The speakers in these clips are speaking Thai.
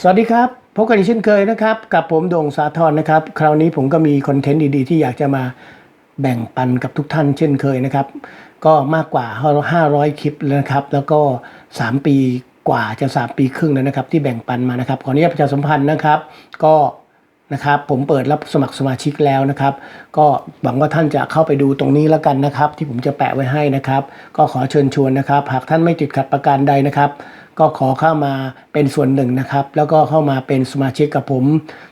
สวัสดีครับ พบกันอีกเช่นเคยนะครับ กับผมโด่งสาธรนะครับ คราวนี้ผมก็มีคอนเทนต์ดีๆ ที่อยากจะมาแบ่งปันกับทุกท่านเช่นเคยนะครับ ก็มากกว่า 500 คลิปแล้วนะครับ แล้วก็ 3 ปีกว่าจะ 3 ปีครึ่งแล้วนะครับ ที่แบ่งปันมานะครับ ขออนุญาตประชาสัมพันธ์นะครับ ก็นะครับผมเปิดรับสมัครสมาชิกแล้วนะครับ ก็หวังว่าท่านจะเข้าไปดูตรงนี้แล้วกันนะครับ ที่ผมจะแปะไว้ให้นะครับ ก็ขอเชิญชวนนะครับ หากท่านไม่ติดขัดประการใดนะครับ ก็ขอเข้ามาเป็นส่วนหนึ่งนะครับ แล้วก็เข้ามาเป็นสมาชิกกับผม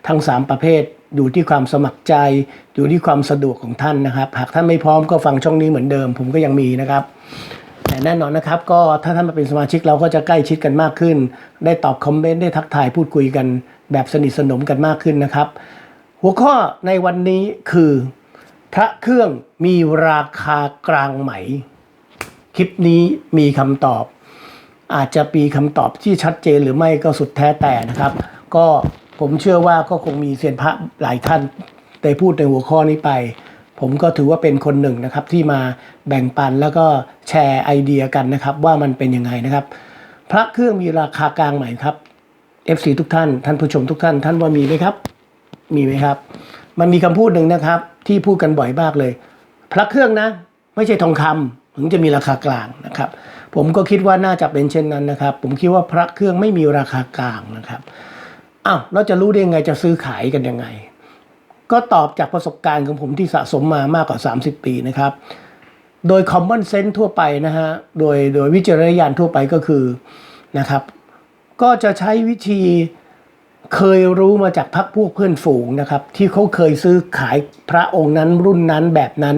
ทั้ง 3 ประเภท อยู่ที่ความสมัครใจ อยู่ที่ความสะดวกของท่านนะครับ หากท่านไม่พร้อมก็ฟังช่องนี้เหมือนเดิม ผมก็ยังมีนะครับแต่แน่นอนนะครับก็ถ้าท่านมาเป็นสมาชิกเราก็จะใกล้ชิดกันมากขึ้น ได้ตอบคอมเมนต์ได้ทักทายพูดคุยกัน แบบสนิทสนมกันมากขึ้นนะครับ หัวข้อในวันนี้คือ พระเครื่องมีราคากลางไหม คลิปนี้มีคำตอบ อาจจะมีคำตอบที่ชัดเจนหรือไม่ก็สุดแท้แต่นะครับ ก็ผมเชื่อว่าก็คงมีเซียนพระหลายท่านได้พูดในหัวข้อนี้ไป ผมก็ถือว่าเป็นคนหนึ่งนะครับที่มาแบ่งปันแล้วก็แชร์ไอเดียกันนะครับว่ามันเป็นยังไงนะครับ พระเครื่องมีราคากลางไหมครับ FC ทุกท่าน ท่านผู้ชมทุกท่าน ท่านว่ามีไหมครับ มีไหมครับ มันมีคำพูดหนึ่งนะครับ ที่พูดกันบ่อยมากเลย พระเครื่องนะ ไม่ใช่ทองคำถึงจะมีราคากลางนะครับ ผมก็คิดว่าน่าจะเป็นเช่นนั้นนะครับ ผมคิดว่าพระเครื่องไม่มีราคากลางนะครับอ้าวเราจะรู้ได้ยังไงจะซื้อขายกันยังไง ก็ตอบจากประสบการณ์ของผมที่สะสมมามากกว่า 30 ปีนะครับ โดย common sense ทั่วไปนะฮะโดยโดยวิจารณญาณทั่วไปก็คือนะครับ ก็จะใช้วิธีเคยรู้มาจากพักพวกเพื่อนฝูงนะครับ ที่เขาเคยซื้อขายพระองค์นั้นรุ่นนั้นแบบนั้น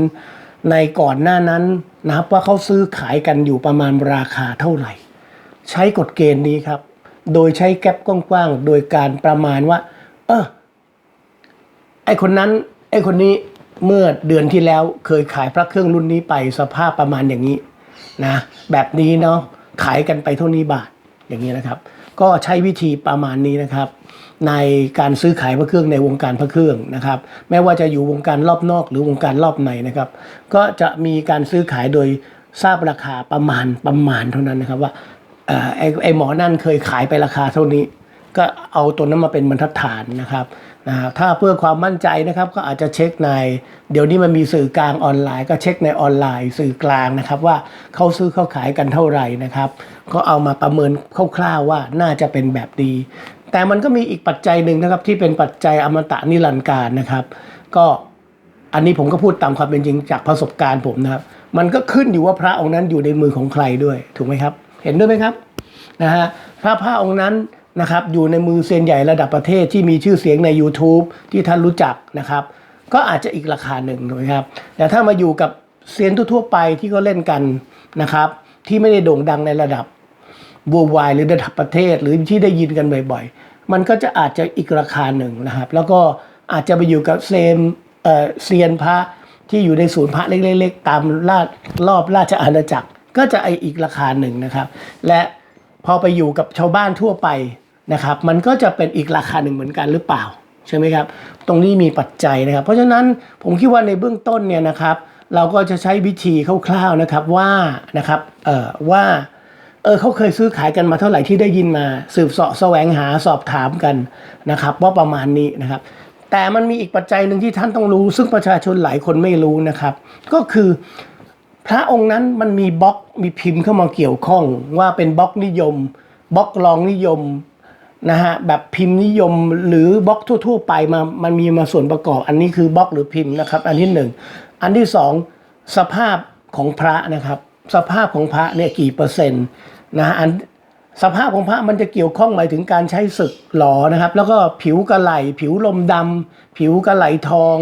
ในก่อนหน้านั้น นะครับว่าเขาซื้อขายกันอยู่ประมาณราคาเท่าไหร่ ใช้กฎเกณฑ์นี้ครับ โดยใช้แก๊ปกว้างๆ โดยการประมาณว่า เออไอคนนั้น ไอคนนี้เมื่อเดือนที่แล้วเคยขายพระเครื่องรุ่นนี้ไปสภาพประมาณอย่างนี้นะแบบนี้เนาะขายกันไปเท่านี้บาทอย่างนี้นะครับ ก็ใช้วิธีประมาณนี้นะครับในการซื้อขายพระเครื่องในวงการพระเครื่องนะครับแม้ว่าจะอยู่วงการรอบนอกหรือวงการรอบในนะครับ ก็จะมีการซื้อขายโดยทราบราคาประมาณประมาณเท่านั้นนะครับว่าไอ่อไอไอหมอนั่นเคยขายไปราคาเท่านี้ ก็เอาตัวนั้นมาเป็นบรรทัดฐานนะครับนะถ้าเพื่อความมั่นใจนะครับก็อาจจะเช็คใน เดี๋ยวนี้มันมีสื่อกลางออนไลน์ ก็เช็คในออนไลน์ สื่อกลางนะครับว่าเขาซื้อเขาขายกันเท่าไหร่นะครับ ก็เอามาประเมินคร่าวๆว่าน่าจะเป็นแบบดี แต่มันก็มีอีกปัจจัยหนึ่งนะครับที่เป็นปัจจัยอมตะนิรันดร์การนะครับ ก็อันนี้ผมก็พูดตามความเป็นจริงจากประสบการณ์ผมนะครับ มันก็ขึ้นอยู่ว่าพระองค์นั้นอยู่ในมือของใครด้วยถูกไหมครับ เห็นด้วยไหมครับนะฮะพระพระองค์นั้น นะครับอยู่ในมือเซียนใหญ่ระดับประเทศที่มีชื่อเสียงใน YouTube ที่ท่านรู้จักนะครับ ก็อาจจะอีกราคาหนึ่งถูกไหมครับ แต่ถ้ามาอยู่กับเซียนทั่วไปที่เขาเล่นกันนะครับ ที่ไม่ได้โด่งดังในระดับ worldwide หรือระดับประเทศหรือที่ได้ยินกันบ่อยๆ มันก็จะอาจจะอีกราคาหนึ่งนะครับ แล้วก็อาจจะไปอยู่กับเซมเอ่อเซียนพระที่อยู่ในศูนย์พระเล็กๆ ตามลาดรอบราชอาณาจักร ก็จะไออีกราคาหนึ่งนะครับ และพอไปอยู่กับชาวบ้านทั่วไป นะครับมันก็จะเป็นอีกราคาหนึ่งเหมือนกันหรือเปล่าใช่ไหมครับตรงนี้มีปัจจัยนะครับ เพราะฉะนั้นผมคิดว่าในเบื้องต้นเนี่ยนะครับเราก็จะใช้วิธีคร่าวๆนะครับว่านะครับเอ่อว่าเออเขาเคยซื้อขายกันมาเท่าไหร่ที่ได้ยินมา สืบเสาะแสวงหาสอบถามกันนะครับว่าประมาณนี้นะครับ แต่มันมีอีกปัจจัยหนึ่งที่ท่านต้องรู้ ซึ่งประชาชนหลายคนไม่รู้นะครับ ก็คือพระองค์นั้นมันมีบล็อกมีพิมพ์เข้ามาเกี่ยวข้องว่าเป็นบล็อกนิยมบล็อกรองนิยม นะฮะแบบพิมพ์นิยมหรือบล็อกทั่ว ๆ ไปมามันมีมาส่วนประกอบ อันนี้คือบล็อกหรือพิมพ์นะครับ อันที่หนึ่งอันที่สองสภาพของพระนะครับ สภาพของพระเนี่ยกี่เปอร์เซ็นต์นะฮะอันสภาพของพระมันจะเกี่ยวข้องหมายถึงการใช้ศึกหลอนะครับ แล้วก็ผิวกระไหลผิวลมดำผิวกระไหลทอง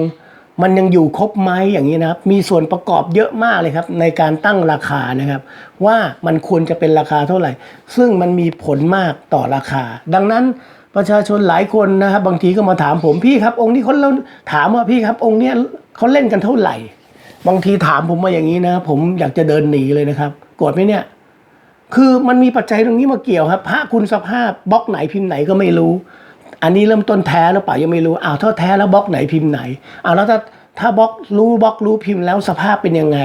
มันยังอยู่ครบไหมอย่างนี้นะครับ มีส่วนประกอบเยอะมากเลยครับ ในการตั้งราคานะครับ ว่ามันควรจะเป็นราคาเท่าไหร่ ซึ่งมันมีผลมากต่อราคา ดังนั้นประชาชนหลายคนนะครับ บางทีก็มาถามผมพี่ครับ องค์นี้เขาเล่นถามว่าพี่ครับ องค์เนี้ยเขาเล่นกันเท่าไหร่ บางทีถามผมมาอย่างนี้นะ ผมอยากจะเดินหนีเลยนะครับโกรธไหมเนี่ย คือมันมีปัจจัยตรงนี้มาเกี่ยวครับพระคุณสภาพบล็อกไหนพิมพ์ไหนก็ไม่รู้ อันนี้เริ่มต้นแท้หรือเปล่ายังไม่รู้อ้าวถ้าแท้แล้วบล็อกไหนพิมพ์ไหนอ้าวแล้วถ้าถ้าบล็อกรู้บล็อกรู้พิมพ์แล้วสภาพเป็นยังไง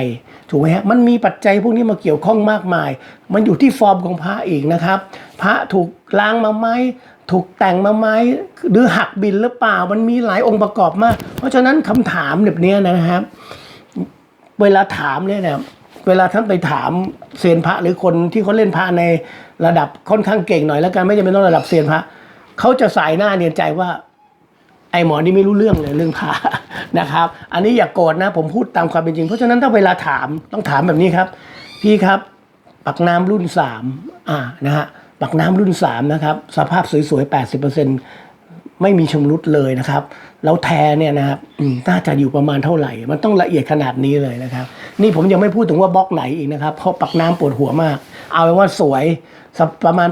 ถูกไหมฮะมันมีปัจจัยพวกนี้มาเกี่ยวข้องมากมาย มันอยู่ที่ฟอร์มของพระอีกนะครับ พระถูกล้างมาไหมถูกแต่งมาไหมหรือหักบินหรือเปล่า มันมีหลายองค์ประกอบมาก เพราะฉะนั้นคำถามแบบนี้นะครับ เวลาถามเนี่ยนะเวลาท่านไปถามเซียนพระหรือคนที่เขาเล่นพระในระดับค่อนข้างเก่งหน่อยแล้วกันไม่จำเป็นต้องระดับเซียนพระ เขาจะสายหน้าเนียนใจว่า ไอ้หมอนี่ไม่รู้เรื่องเลยเรื่องพระนะครับ อันนี้อย่ากโกรธนะ ผมพูดตามความเป็นจริง เพราะฉะนั้นถ้าเวลาถามต้องถามแบบนี้ครับ พี่ครับปักน้ำรุ่นสามอ่านะฮะปักน้ำรุ่นสามนะครับ สภาพสวยๆแปดสิบเปอร์เซ็นไม่มีชำรุดเลยนะครับ แล้วแท้เนี่ยนะครับน่าจะอยู่ประมาณเท่าไหร่ มันต้องละเอียดขนาดนี้เลยนะครับ นี่ผมยังไม่พูดถึงว่าบล็อกไหนอีกนะครับ เพราะปักน้ำปวดหัวมาก เอาเป็นว่าสวยสประมาณ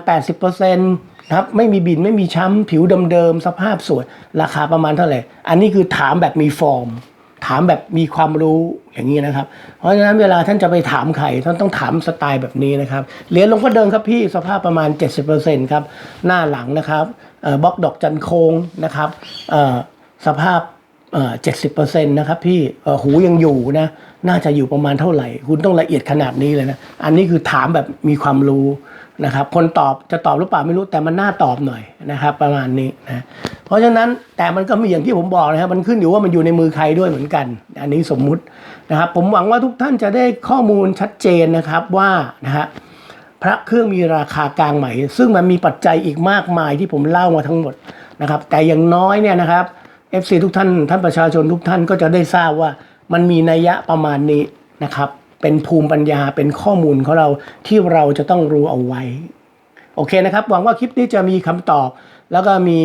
80% นะครับไม่มีบินไม่มีช้ำผิวเดิมๆสภาพสวยราคาประมาณเท่าไหร่อันนี้คือถามแบบมีฟอร์ม ถามแบบมีความรู้อย่างนี้นะครับ เพราะฉะนั้นเวลาท่านจะไปถามใครท่านต้องถามสไตล์แบบนี้นะครับเหรียญหลวงพ่อเดิมครับพี่สภาพประมาณ 70%ครับหน้าหลังนะครับบล็อกดอกจันโคงนะครับสภาพ เจ็ดสิบเปอร์เซ็นต์นะครับพี่หูยังอยู่นะน่าจะอยู่ประมาณเท่าไหร่ คุณต้องละเอียดขนาดนี้เลยนะ อันนี้คือถามแบบมีความรู้นะครับ คนตอบจะตอบหรือเปล่าไม่รู้แต่มันน่าตอบหน่อยนะครับ ประมาณนี้นะเพราะฉะนั้นแต่มันก็มีอย่างที่ผมบอกนะครับ มันขึ้นอยู่ว่ามันอยู่ในมือใครด้วยเหมือนกัน อันนี้สมมุตินะครับ ผมหวังว่าทุกท่านจะได้ข้อมูลชัดเจนนะครับว่านะฮะพระเครื่องมีราคากลางใหม่ ซึ่งมันมีปัจจัยอีกมากมายที่ผมเล่ามาทั้งหมดนะครับ แต่อย่างน้อยเนี่ยนะครับ FC ทุกท่านท่านประชาชนทุกท่านก็จะได้ทราบว่ามันมีนัยยะประมาณนี้นะครับ เป็นภูมิปัญญาเป็นข้อมูลของเราที่เราจะต้องรู้เอาไว้ โอเคนะครับ หวังว่าคลิปนี้จะมีคำตอบ แล้วก็มี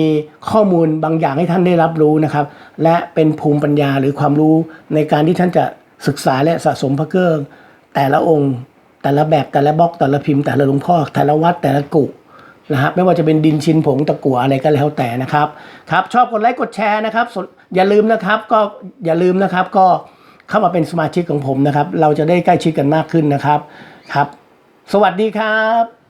ข้อมูลบางอย่างให้ท่านได้รับรู้นะครับ และเป็นภูมิปัญญาหรือความรู้ในการที่ท่านจะศึกษาและสะสมพระเครื่อง แต่ละองค์ แต่ละแบบแต่ละบล็อกแต่ละพิมพ์แต่ละหลวงพ่อแต่ละวัดแต่ละกุ นะฮะไม่ว่าจะเป็นดินชินผงตะกั่วอะไรก็แล้วแต่นะครับครับชอบกดไลค์กดแชร์นะครับอย่าลืมนะครับก็อย่าลืมนะครับก็เข้ามาเป็นสมาชิกของผมนะครับ เราจะได้ใกล้ชิดกันมากขึ้นนะครับครับ สวัสดีครับ